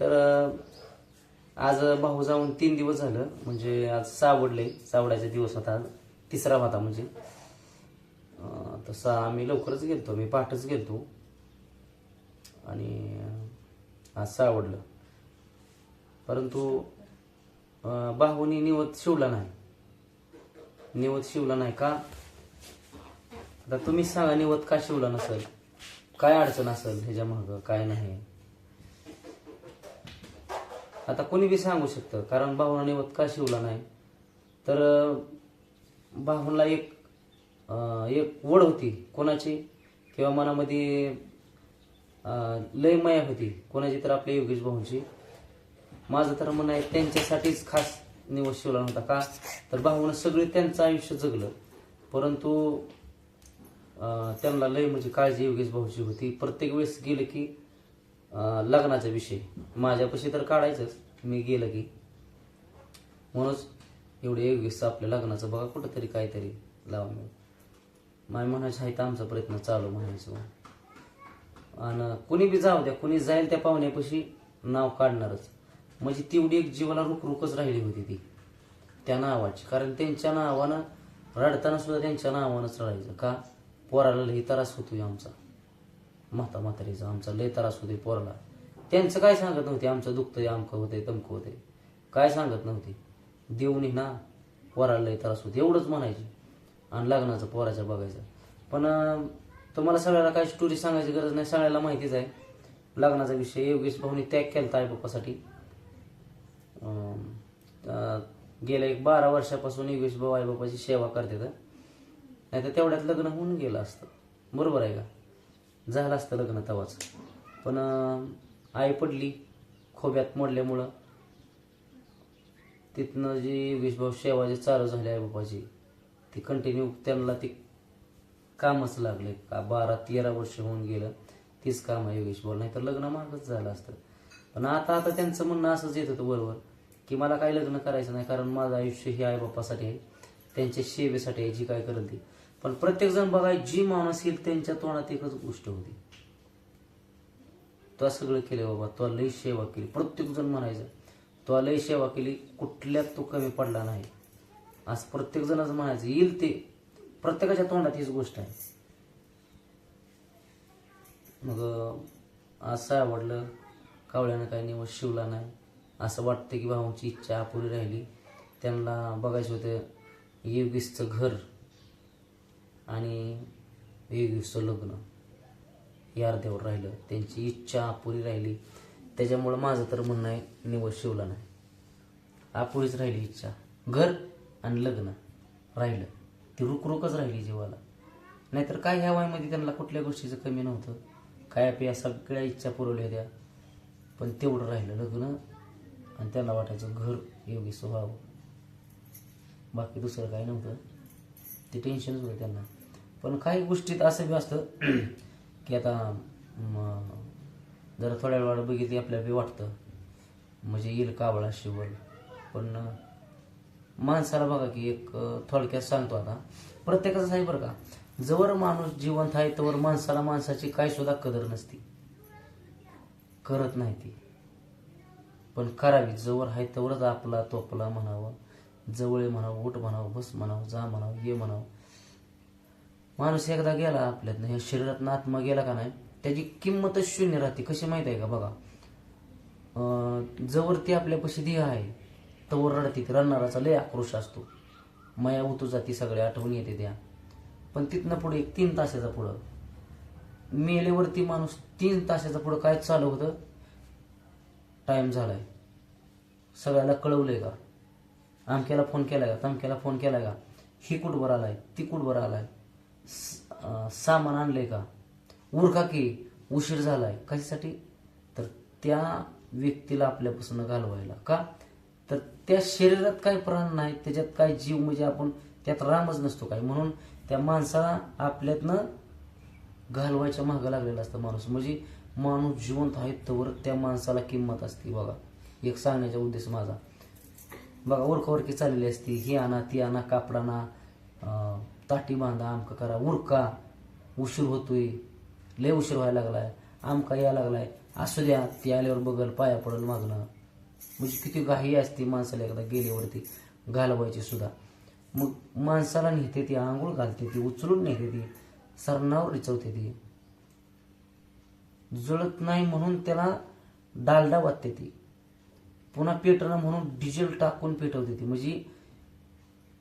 तर आज भाऊ जाऊन तीन दिवस झालं म्हणजे आज सावडले सावडाचा दिवस होता तिसरा होता म्हणजे. तसा तसं आम्ही लवकरच गेलतो मी पहाटच गेलतो. आणि आज सावडलं. परंतु बाहूनी निवत शिवला नाही. निवत शिवला नाही का? आता तुम्ही सांगा निवत का शिवला नसेल? काय अडचण असेल ह्याच्या मागं? काय नाही? आता कोणी बी सांगू शकतं कारण भाऊला निवत का शिवला नाही? तर अं, एक एक वड होती कोणाची? किंवा मनामध्ये लय माया होती कोणाची तर आपल्या योगेश भाऊंची? माझं तर म्हणणं आहे त्यांच्यासाठीच खास निवड शिवला नव्हता का? तर भाऊनं सगळे त्यांचं आयुष्य जगलं. परंतु त्यांना लय म्हणजे काळजी योगेश भाऊची होती. प्रत्येक वेळेस गेलं की लग्नाचा विषय. माझ्यापाशी तर काढायचंच. मी गेलं की. म्हणूनच एवढे योगेश आपल्या लग्नाचं बघा कुठंतरी काहीतरी लावा मी माय म्हणायचं आहे तर आमचा प्रयत्न चालू म्हणायचं आणि कुणी बी जाऊ द्या कुणी जाईल त्या पाहुण्यापाशी नाव काढणारच. म्हणजे तेवढी एक जीवाला रुकरुकच राहिली होती ती. त्या नावाची. कारण त्यांच्या नावानं रडताना सुद्धा त्यांच्या नावानंच रडायचं. का? पोराला लई त्रास होतोय आमचा. म्हाता म्हातारीचा आमचा लय त्रास होते पोराला. त्यांचं काय सांगत नव्हते आमचं दुखतंय अमकं होतंय तमकं होतंय. काय सांगत नव्हते. देऊनी ना पोराला लय त्रास होते एवढंच म्हणायचे. आणि लग्नाचं पोराच्या बघायचं. पण तुम्हाला सगळ्याला काय स्टोरी सांगायची गरज नाही सगळ्याला माहितीच आहे. लग्नाचा विषय योगेश भाऊनी त्याग केला आई बाप्पासाठी गेल्या एक बारा वर्षापासून योगेश भाऊ आई बापाची सेवा करते नाही तर तेवढ्यात लग्न होऊन गेलं असतं. बरोबर आहे का? झालं असतं लग्न तवाच. पण आई पडली खोब्यात मोडल्यामुळं. तिथनं जी योगेश भाऊ सेवा जी चालू झाली आई बाबाची ती कंटिन्यू त्यांना ती कामच लागले. का बारा तेरा वर्ष होऊन गेलं तीच काम आहे योगेशभाऊ. नाही तर लग्न मागच झालं असतं. पण आता आता त्यांचं म्हणणं असंच येत होतं बरोबर की मला काही लग्न करायचं नाही कारण माझं आयुष्य हे आई बाप्पासाठी आहे. त्यांच्या सेवेसाठी आहे जी काय करेल ती पण प्रत्येक जण बघा जी माणूस येईल त्यांच्या तोंडात एकच गोष्ट होती. तो सगळं केलं बाबा तो लई सेवा केली. प्रत्येक जण म्हणायचं तो लई सेवा केली कुठल्यात तो कमी पडला नाही. असं प्रत्येक जणच म्हणायचं येईल ते. प्रत्येकाच्या तोंडात हीच गोष्ट आहे. मग असं आवडलं कावळ्यानं काही निवड शिवला नाही. असं वाटतं की भाऊची इच्छा अपुरी राहिली. त्यांना बघायचं होतं योगीसचं घर आणि योगीसचं लग्न. या अर्ध्यावर राहिलं. त्यांची इच्छा अपुरी राहिली. त्याच्यामुळं माझं तर म्हणणं आहे निवड शिवला नाही. अपुरीच राहिली इच्छा. घर आणि लग्न राहिलं. ती रुकरुकच राहिली जीवाला. नाहीतर काय ह्या वयामध्ये त्यांना कुठल्या गोष्टीचं कमी नव्हतं? काय पिया सगळ्या इच्छा पुरवल्या होत्या पण तेवढं राहिलं लग्न आणि त्यांना वाटायचं घर योगीचं व्हावं बाकी दुसरं काही नव्हतं. ते टेन्शनच होतं त्यांना. पण काही गोष्टीत असं बी असतं की आता जरा थोड्या वेळा बघितली आपल्याला बी वाटतं. म्हणजे येईल कावळा शिवल पण माणसाला बघा की एक थोडक्यात सांगतो आता. प्रत्येकाचं आहे बरं का. जवळ माणूस जिवंत आहे तवर माणसाला माणसाची काय सुद्धा कदर नसती. करत नाही ती. पण करावी जवळ आहे तवरच आपला तोपला म्हणावं. जवळ आहे म्हणावं उठ म्हणावं बस म्हणावं जा म्हणावं ये म्हणावं. माणूस एकदा गेला आपल्यातनं ह्या शरीरातनं आत्मा गेला का नाही त्याची किंमतच शून्य राहते. कशी माहीत आहे का बघा? जवळ ती आपल्यापाशी देह आहे तवर रडते रडणाराचा लय आक्रोश असतो. माया उतू जाती सगळ्या आठवण येते त्या. पण तिथनं पुढे एक तीन तासाचा पुढं. मेलेवरती माणूस तीन तासाचा पुढं काय चालू होतं? टाइम झालाय. सगळ्याला कळवलंय का? आमक्याला फोन केलाय का? तमक्याला फोन केलाय का? ही कुठवर आलाय? ती कुठवर आलाय? सामान आणलंय का? उरका की उशीर झालाय? कशासाठी? तर त्या व्यक्तीला आपल्यापासून घालवायला का? तर त्या शरीरात काही प्राण नाही त्याच्यात काय जीव म्हणजे आपण त्यात रामच नसतो काय म्हणून त्या माणसाला आपल्यातनं घालवायच्या मागं लागलेला असतं माणूस. म्हणजे माणूस जिवंत आहे तोवर त्या माणसाला किंमत असते बघा. एक सांगण्याचा उद्देश माझा. बघा ओरकावरकी चाललेली असती. ही आणा ती आणा कापडाना ताटी बांधा आमका करा उरका. उशीर होतोय. लय उशीर व्हायला लागलाय. आमका यायला लागलाय. असू द्या ती आल्यावर बघल पाया पडल मागणं. म्हणजे किती घाई असते माणसाला एकदा गेल्यावरती घालवायची सुद्धा. मग माणसाला नेते ती आंघोळ घालते ती उचलून नेते ती सरणावर रिचवते ती. जळत नाही म्हणून त्याला डालडा वाटते ती. पुन्हा पेटणं म्हणून डिझेल टाकून पेटवते ती. म्हणजे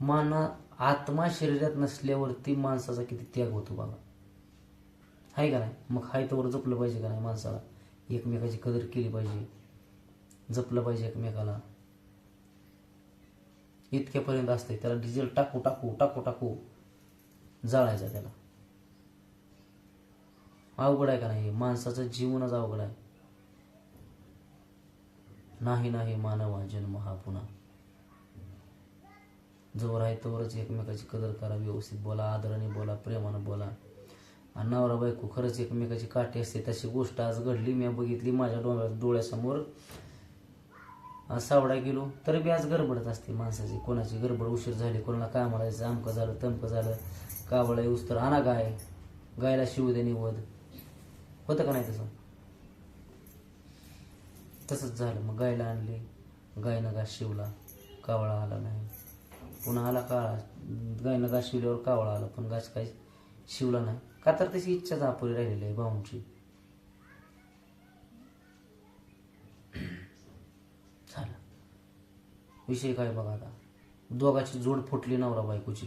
माना आत्मा शरीरात नसल्यावरती माणसाचा किती त्याग होतो बघा. आहे का नाही? मग हाय तोवर जपलं पाहिजे का नाही माणसाला? एकमेकाची कदर केली पाहिजे. जपलं पाहिजे एकमेकाला. इतक्यापर्यंत असते त्याला डिझेल टाकू टाकू टाकू टाकू. जाळायचा त्याला. अवघड आहे का नाही? माणसाचं जीवनच अवघड आहे. नाही नाही मानवा जन्म हा पुन्हा. जवळ आहे तोवरच एकमेकाची कदर करा व्यवस्थित बोला आदराने बोला प्रेमानं बोला. आणि नवरा बायको खरंच एकमेकाची काठी असते तशी गोष्ट आज घडली मी बघितली माझ्या डोळ्या डोळ्यासमोर. आज सावडा गेलो तरी बी आज गडबडत असते माणसाची कोणाची गडबड उशीर झाली कोणाला कामाला म्हणायचं आमकं झालं तमकं झालं कावळा आहे उस्तर आणा गाय गायला शिवू दे निवद होतं का नाही तसं? तसंच झालं मग गायला आणली गायनं घास शिवला कावळा आला नाही. पुन्हा आला काळा गायनं घास शिवल्यावर कावळा आला पण घास काही शिवला नाही. का तर त्याची इच्छा अपुरी राहिलेली आहे भाऊंची. झालं. विषय काय बघा आता? दोघाची जोड फुटली नवरा बायकोची.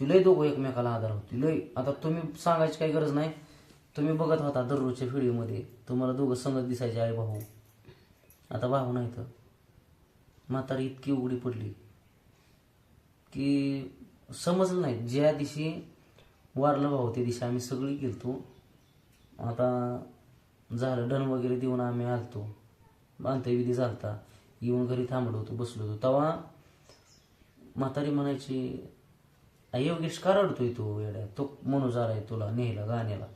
ती दोघं एकमेकाला आधार होती. लय आता तुम्ही सांगायची काही गरज नाही. तुम्ही बघत होता दररोजच्या व्हिडिओमध्ये. तुम्हाला दोघं संगत दिसायचे आई भाऊ. आता भाऊ नाही तर म्हातारी इतकी उघडी पडली. की समजलं नाही. ज्या दिवशी वारलं भाऊ त्या दिवशी आम्ही सगळी गेलतो. आता झालं डन वगैरे देऊन आम्ही आलतो. अंत्यविधी झालता. येऊन घरी थांबलो होतो बसलो होतो. तेव्हा म्हातारी म्हणायची योगेश का रडतोय तो येड्या? तो मनोज आलाय तुला नेहला गाण्याला.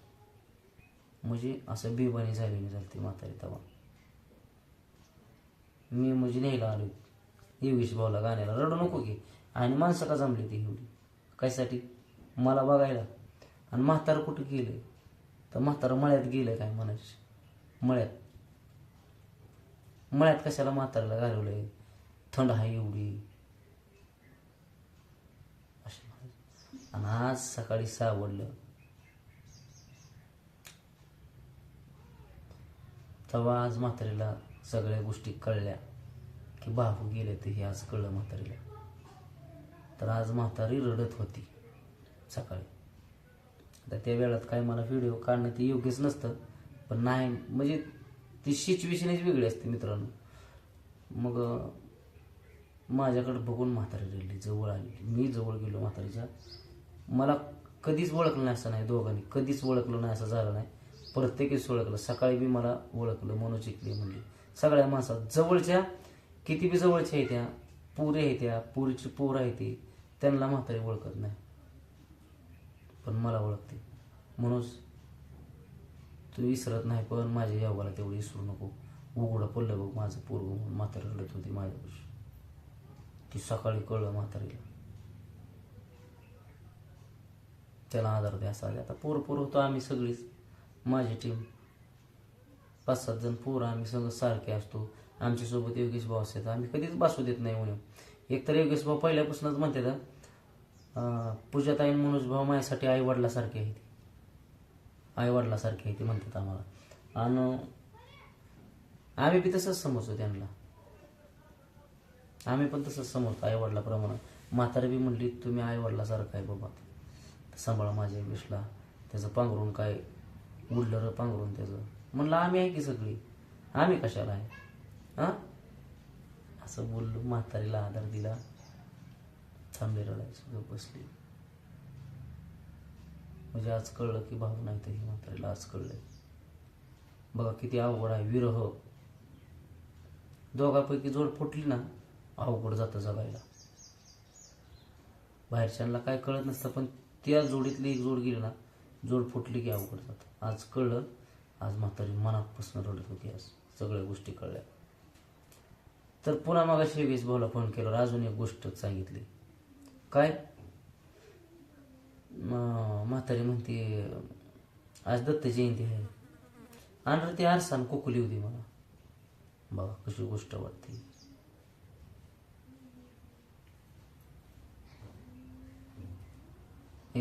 म्हणजे असं बेबानी झालेली झाली म्हातारी तेव्हा मी म्हणजे नेहला आलो योगेश भाऊला गाण्याला रडू नको की. आणि माणसं का जमली ती एवढी? कायसाठी मला बघायला. आणि म्हातारं कुठं गेलं तर म्हातारं मळ्यात गेलं काय म्हणायचं? मळ्यात. मळ्यात कशाला म्हाताऱ्याला घालवलंय? थंड आहे एवढी. आणि आज सकाळी सावडलं तेव्हा आज म्हातारीला सगळ्या गोष्टी कळल्या की बापू गेले ते हे आज कळलं म्हातारीला. तर आज म्हातारी रडत होती सकाळी. आता त्या वेळात काय मला व्हिडिओ काढणं ते योग्यच नसतं पण नाही म्हणजे ती सिच्युएशनच वेगळी असते मित्रांनो. मग माझ्याकडे बघून म्हातारी रडली जवळ आली. मी जवळ गेलो म्हातारीच्या. मला कधीच ओळखलं नाही असं नाही दोघांनी. कधीच ओळखलं नाही असं झालं नाही. प्रत्येकीच ओळखलं. सकाळी बी मला ओळखलं मनोज चिकले म्हणली. सगळ्या माणसात जवळच्या किती बी जवळच्या येत्या त्या पुरे आहे त्या पुरीची पोरं आहे ती. त्यांना म्हातारी ओळखत नाही. पण मला ओळखते. म्हणूनच तू विसरत नाही पण माझ्या योगाला तेवढं विसरू नको. उघडं पडलं बघ माझं पोरग म्हणून म्हातारी रडत होती माझ्यापाशी. ती सकाळी कळलं म्हातारीला. त्याला आधार द्या असा आता पोर पोर होतो आम्ही सगळीच. माझी टीम पाच सात जण पोरं आम्ही सगळं सारखे असतो. आमच्यासोबत योगेश भाऊ असतात. आम्ही कधीच बसू देत नाही म्हणून एकतर योगेश भाऊ पहिल्यापासूनच म्हणतात अं, पूजाताई मनोज भाऊ माझ्यासाठी आई वडिलासारखे ते आई वडिलासारखे आहे ते म्हणतात आम्हाला. आणि आम्ही बी तसंच समजतो त्यांना. आम्ही पण तसंच समजतो आई वडिलाप्रमाणे. म्हातारी बी म्हणली तुम्ही आई वडिलासारखं आहे बाबा. सांभाळा माझ्या विषला त्याचं पांघरून काय उडलं र पांघरून त्याचं. म्हणलं आम्ही आहे की सगळी? आम्ही कशाला आहे? हां? असं बोललो म्हातारीला आधार दिला. थांबे रडायचं गप बसली. म्हणजे आज कळलं की भाऊ नाही तर ही म्हातारीला आज कळलं बघा किती अवघड आहे विरह. दोघांपैकी जोड फुटली ना अवघड जातं जगायला. बाहेरच्यांना काय कळत नसतं पण त्या जोडीतली एक जोड गेली ना जोड फुटली की अवघड जातं. आज कळलं आज म्हातारी मनापासून रडत होती आज. सगळ्या गोष्टी कळल्या. तर पुन्हा मग शेगेश भाऊला फोन केला. अजून एक गोष्ट सांगितली. काय? म- म्हातारी म्हणते आज दत्त जयंती आहे. आणि ती आरसान कुकुली होती मला. बाबा कशी गोष्ट वाटते.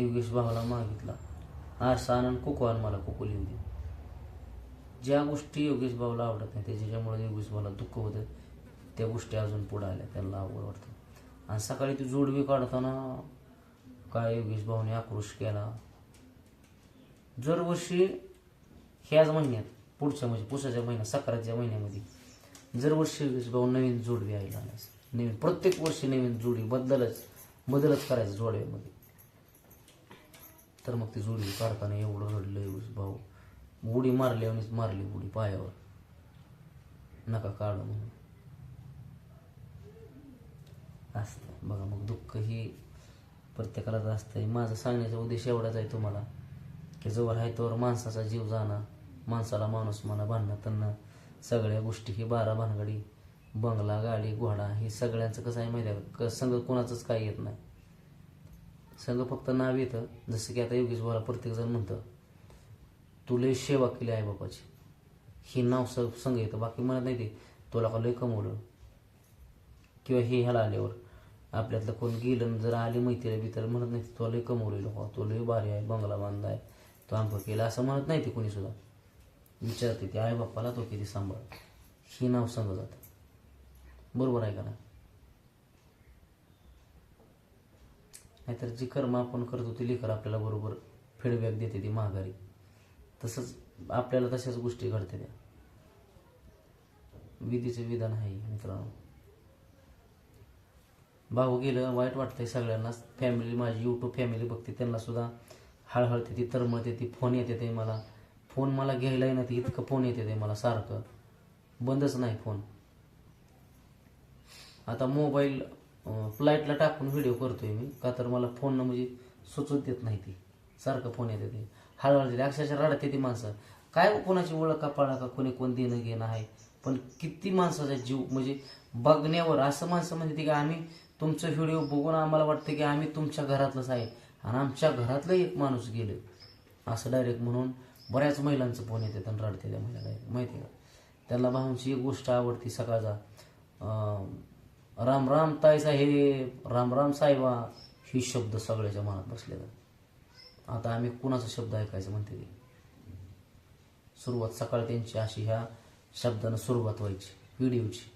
योगेश भावाला मागितला. आरसा आनंद कुकू आण मला कुकुली होती. ज्या गोष्टी योगेश भाऊला आवडत नाही त्याच्यामुळे योगेश भाऊला दुःख होतं. त्या गोष्टी अजून पुढे आल्या त्यांना अवघड वाटतं. आणि सकाळी ती जोडवी काढताना काय योगेश भाऊने आक्रोश केला. दरवर्षी ह्याच महिन्यात पुढच्या म्हणजे पुसाच्या महिन्यात सकाळच्या महिन्यामध्ये दरवर्षी योगेश भाऊ नवीन जोडवी यायला आणायचं नवीन प्रत्येक वर्षी नवीन जोडी बदलच बदलच करायचं जोडव्यामध्ये तर मग ती जोडवी काढताना एवढं रडलं योगेश भाऊ. उडी मारली आणि मारली उडी पायावर. नका काढू म्हणून. असतं बघा मग दुःख ही प्रत्येकालाच असतंय. माझं सांगण्याचा उद्देश एवढाच आहे तुम्हाला की जवळ आहे तोवर माणसाचा जीव जाणं माणसाला माणूस म्हणा भांडणं त्यांना सगळ्या गोष्टी ही बारा भानगडी बंगला गाडी घोडा हे सगळ्यांचं कसं आहे माहिती आहे क- संघ कोणाचंच काही येत नाही. संघ फक्त नाव येतं. जसं की आता योगेश भाऊला प्रत्येकजण म्हणतं तू सेवा केली आहे बापाची. ही नाव स संघ येतं. बाकी म्हणत नाही ते तुला का लय कमवलं? किंवा हे ह्याला आल्यावर. आपल्यातलं कोण गेलं जर आले मैत्रीला तर म्हणत नाही तो लय कमवलेलो हो तो लय भारी आहे बंगला बांधलाय तो आंब केला असं म्हणत नाही ते कोणी सुद्धा. विचारते ते आई बाप्पाला तो किती सांभाळ? ही नाव सांगत जातं. बरोबर आहे का ना नाहीतर जी कर्म आपण करतो ती लेकर आपल्याला बरोबर फीडबॅक देते ती माघारी. तसंच आपल्याला तशाच गोष्टी घडते त्या. विधीचं विधान आहे मित्रांनो. भाऊ गेलं वाईट वाटतंय सगळ्यांनाच. फॅमिली माझी यूट्यूब फॅमिली बघते त्यांना सुद्धा हळहळते ती तरमळते ती फोन येते ते मला. फोन मला घ्यायलाही नाही इतकं फोन येते ते मला सारखं. बंदच नाही फोन आता मोबाईल फ्लाईटला टाकून व्हिडिओ करतोय मी. का तर मला फोन म्हणजे सुचत देत नाही ती. सारखं फोन येते ते. हळहळ अक्षरशः रडते ती माणसं. काय हो कोणाची ओळख का पाळा का कोणी कोण देणं घेणं आहे? पण किती माणसाचा जीव म्हणजे बघण्यावर असं माणसं म्हणते की आम्ही तुमचं व्हिडिओ बघून आम्हाला वाटतं की आम्ही तुमच्या घरातलंच आहे. आणि आमच्या घरातलं एक माणूस गेलं. असं डायरेक्ट म्हणून बऱ्याच महिलांचं फोन येते आणि रडते त्या महिला माहिती आहे का? त्यांना भाऊंची एक गोष्ट आवडती सकाळचा. राम राम ताई साहेब राम राम साहेबा ही शब्द सगळ्याच्या मनात बसलेला आता आम्ही कुणाचा शब्द ऐकायचं म्हणते ते? सुरुवात सकाळ त्यांची अशी ह्या शब्दानं सुरुवात व्हायची व्हिडिओची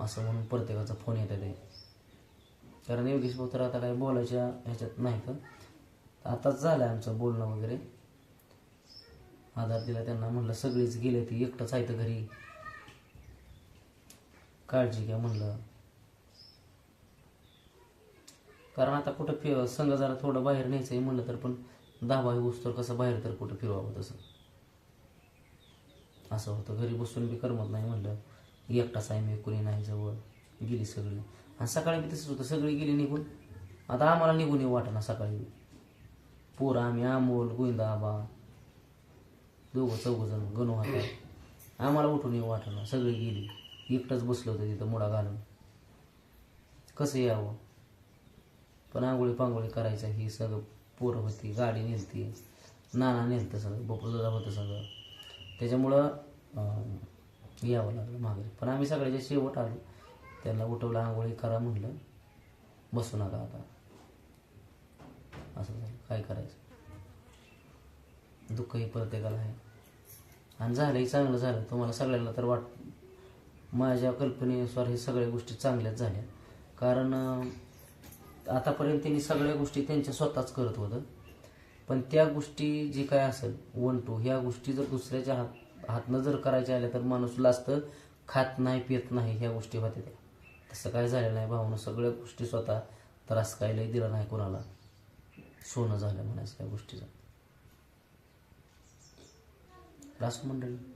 असं म्हणून प्रत्येकाचा फोन येत आहे कारण योगेश भाऊ तर आता काय बोलायच्या ह्याच्यात नाही तर आताच झालं आमचं बोलणं वगैरे. आधार दिला त्यांना म्हणलं सगळीच गेले ती एकटंच आहे तर घरी. काळजी घ्या म्हणलं. कारण आता कुठं फिर संघ जरा थोडं बाहेर न्यायचं आहे म्हणलं तर पण दहा बाय तर कसं बाहेर तर कुठं फिरवावं तसं. असं होतं. घरी बसून बी करमत नाही म्हणलं. एकटाच आहे मी कुणी नाही जवळ गेली सगळी. आणि सकाळी मी तसंच होतं सगळी गेली निघून. आता आम्हाला निघून येऊ वाटणार सकाळी. पोर पोरं आम्ही अमोल गोविंदाबा दोघं चौघ जण गणू हातात आम्हाला उठून येऊ वाटणार सगळी गेली. एकटंच बसलो होतं तिथं मुडा घालून. कसं यावं? पण आंघोळी पांघोळी करायचं ही सगळं पोरं होती गाडी नेलती. नाना नेलतं सगळं बपला होतं सगळं. त्याच्यामुळं यावं लागलं माघारी. पण आम्ही सगळ्याच्या शेवट आलो त्यांना उठवलं आंघोळी करा म्हणलं. बसू नका आता. असं झालं. काय करायचं? दुःखही प्रत्येकाला आहे. आणि झालंही चांगलं झालं. तुम्हाला सगळ्यांना तर वाट माझ्या कल्पनेनुसार हे सगळ्या गोष्टी चांगल्याच झाल्या. कारण आतापर्यंत त्यांनी सगळ्या गोष्टी त्यांच्या स्वतःच करत होतं. पण त्या गोष्टी जी काय असेल वन टू ह्या गोष्टी जर दुसऱ्याच्या हात हातनं जर करायच्या आल्या तर माणूस लास्ट खात नाही पित नाही ह्या गोष्टी होत्या त्या. तसं काय झालं नाही भावनं सगळ्या गोष्टी स्वतः त्रास काय लय दिला नाही कोणाला. सोनं झालं म्हणायचं त्या गोष्टीचं. रास मंडळी.